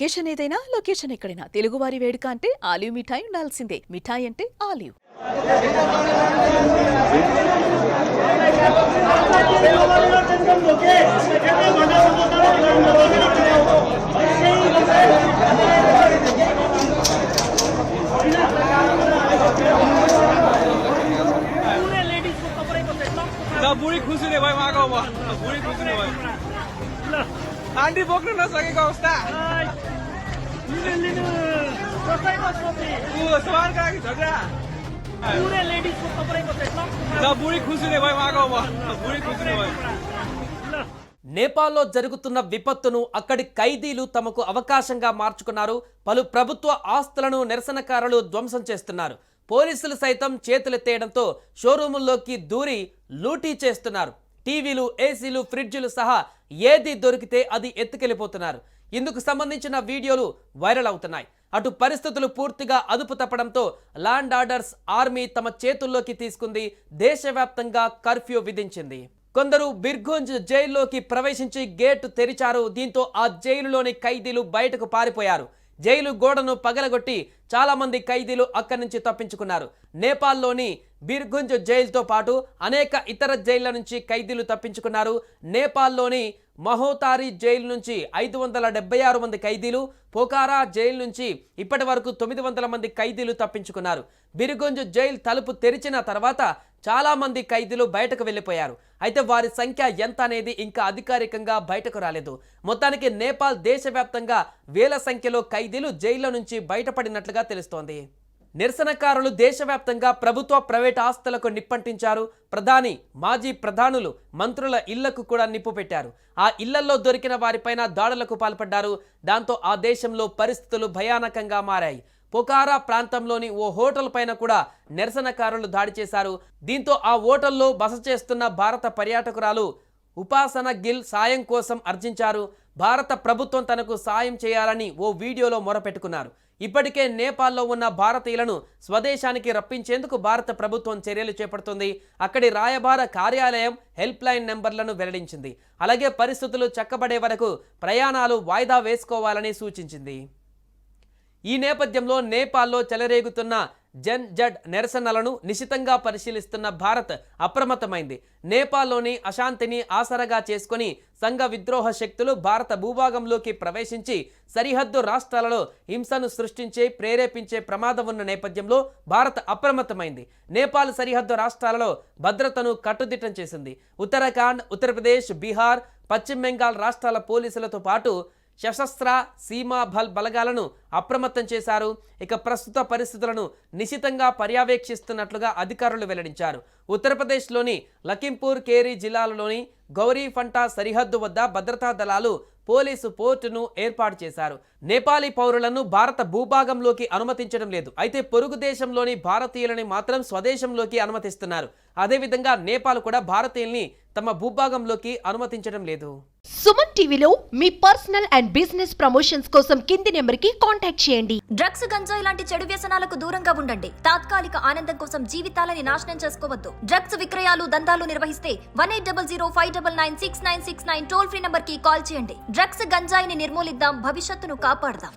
Occasion ఏదైనా location ఎక్కడైనా తెలుగువారి వేడుక అంటే ఆలివ్ మిఠాయి ఉండాల్సిందే మిఠాయి అంటే ఆలివ్ ना बुढी खुसी नै भयो उहाँको अब बुढी खुसी नै भयो आन्टी बोक्नु नसकेको अवस्था నేపాల్లో జరుగుతున్న విపత్తును అక్కడి ఖైదీలు తమకు అవకాశంగా మార్చుకున్నారు. పలు ప్రభుత్వ ఆస్తులను నిరసనకారులు ధ్వంసం చేస్తున్నారు. పోలీసులు సైతం చేతులెత్తేయడంతో షోరూముల్లోకి దూరి లూటీ చేస్తున్నారు. టీవీలు ఏసీలు ఫ్రిడ్జ్లు సహా ఏది దొరికితే అది ఎత్తుకెళ్ళిపోతున్నారు. ఇందుకు సంబంధించిన వీడియోలు వైరల్ అవుతున్నాయి. అటు పరిస్థితులు పూర్తిగా అదుపు తప్పడంతో ల్యాండ్ ఆర్డర్స్ ఆర్మీ తమ చేతుల్లోకి తీసుకుంది. దేశవ్యాప్తంగా కర్ఫ్యూ విధించింది. కొందరు బిర్గుంజ్ జైల్లోకి ప్రవేశించి గేటు తెరిచారు. దీంతో ఆ జైలులోని ఖైదీలు బయటకు పారిపోయారు. జైలు గోడను పగలగొట్టి చాలామంది ఖైదీలు అక్కడి నుంచి తప్పించుకున్నారు. నేపాల్లోని బిర్గుంజ్ జైలుతో పాటు అనేక ఇతర జైళ్ళ నుంచి ఖైదీలు తప్పించుకున్నారు. నేపాల్లోని మహోతారి జైలు నుంచి ఐదు వందల డెబ్బై ఆరు మంది ఖైదీలు పోకారా జైలు నుంచి ఇప్పటి వరకు తొమ్మిది వందల మంది ఖైదీలు తప్పించుకున్నారు. బిరుగొంజు జైలు తలుపు తెరిచిన తర్వాత చాలామంది ఖైదీలు బయటకు వెళ్ళిపోయారు. అయితే వారి సంఖ్య ఎంత అనేది ఇంకా అధికారికంగా బయటకు రాలేదు. మొత్తానికి నేపాల్ దేశవ్యాప్తంగా వేల సంఖ్యలో ఖైదీలు జైళ్ళ నుంచి బయటపడినట్లుగా తెలుస్తోంది. నిరసనకారులు దేశవ్యాప్తంగా ప్రభుత్వ ప్రైవేట్ ఆస్తులకు నిప్పంటించారు. ప్రధాని మాజీ ప్రధానులు మంత్రుల ఇళ్ళకు కూడా నిప్పు పెట్టారు. ఆ ఇళ్ళలో దొరికిన వారిపైన దాడులకు పాల్పడ్డారు. దాంతో ఆ దేశంలో పరిస్థితులు భయానకంగా మారాయి. పొకారా ప్రాంతంలోని ఓ హోటల్ పైన కూడా నిరసనకారులు దాడి చేశారు. దీంతో ఆ హోటల్లో బస చేస్తున్న భారత పర్యాటకురాలు ఉపాసన గిల్ సాయం కోసం అర్జించారు. భారత ప్రభుత్వం తనకు సాయం చేయాలని ఓ వీడియోలో మొరపెట్టుకున్నారు. ఇప్పటికే నేపాల్లో ఉన్న భారతీయులను స్వదేశానికి రప్పించేందుకు భారత ప్రభుత్వం చర్యలు చేపడుతుంది. అక్కడి రాయబార కార్యాలయం హెల్ప్ లైన్ నెంబర్లను వెల్లడించింది. అలాగే పరిస్థితులు చక్కబడే వరకు ప్రయాణాలు వాయిదా వేసుకోవాలని సూచించింది. ఈ నేపథ్యంలో నేపాల్లో చెలరేగుతున్న జన్ జడ్ నిరసనలను నిశితంగా పరిశీలిస్తున్న భారత్ అప్రమత్తమైంది. నేపాల్లోని అశాంతిని ఆసరగా చేసుకొని సంఘ విద్రోహ శక్తులు భారత భూభాగంలోకి ప్రవేశించి సరిహద్దు రాష్ట్రాలలో హింసను సృష్టించే ప్రేరేపించే ప్రమాదం ఉన్న నేపథ్యంలో భారత్ అప్రమత్తమైంది. నేపాల్ సరిహద్దు రాష్ట్రాలలో భద్రతను కట్టుదిట్టం చేసింది. ఉత్తరాఖండ్ ఉత్తరప్రదేశ్ బీహార్ పశ్చిమ బెంగాల్ రాష్ట్రాల పోలీసులతో పాటు సశస్త్ర సీమా బల్ బలగాలను అప్రమత్తం చేశారు. ఇక ప్రస్తుత పరిస్థితులను నిశితంగా పర్యవేక్షిస్తున్నట్లుగా అధికారులు వెల్లడించారు. ఉత్తరప్రదేశ్లోని లఖింపూర్ కేరీ జిల్లాలోని గౌరీ ఫంటా సరిహద్దు వద్ద భద్రతా దళాలు పోలీసు పోర్టును ఏర్పాటు చేశారు. నేపాలీ పౌరులను భారత భూభాగంలోకి అనుమతించడం లేదు. అయితే పొరుగు దేశంలోని భారతీయులని మాత్రం స్వదేశంలోకి అనుమతిస్తున్నారు. అదేవిధంగా నేపాల్ కూడా భారతీయుల్ని తమ భూభాగంలోకి అనుమతించడం లేదు. సుమన్ టీవీలో మీ పర్సనల్ అండ్ బిజినెస్ ప్రమోషన్స్ కోసం కింది నెంబర్కి కాంటాక్ట్ చేయండి. డ్రగ్స్ గంజాయి లాంటి చెడు వ్యసనాలకు దూరంగా ఉండండి. తాత్కాలిక ఆనందం కోసం జీవితాలని నాశనం చేసుకోవద్దు. డ్రగ్స్ విక్రయాలు దందాలు నిర్వహిస్తే one eight double zero five double nine six nine six nine toll free నంబర్కి కాల్ చేయండి. డ్రగ్స్ గంజాయిని నిర్మూలిద్దాం భవిష్యత్తును కాపాడదాం.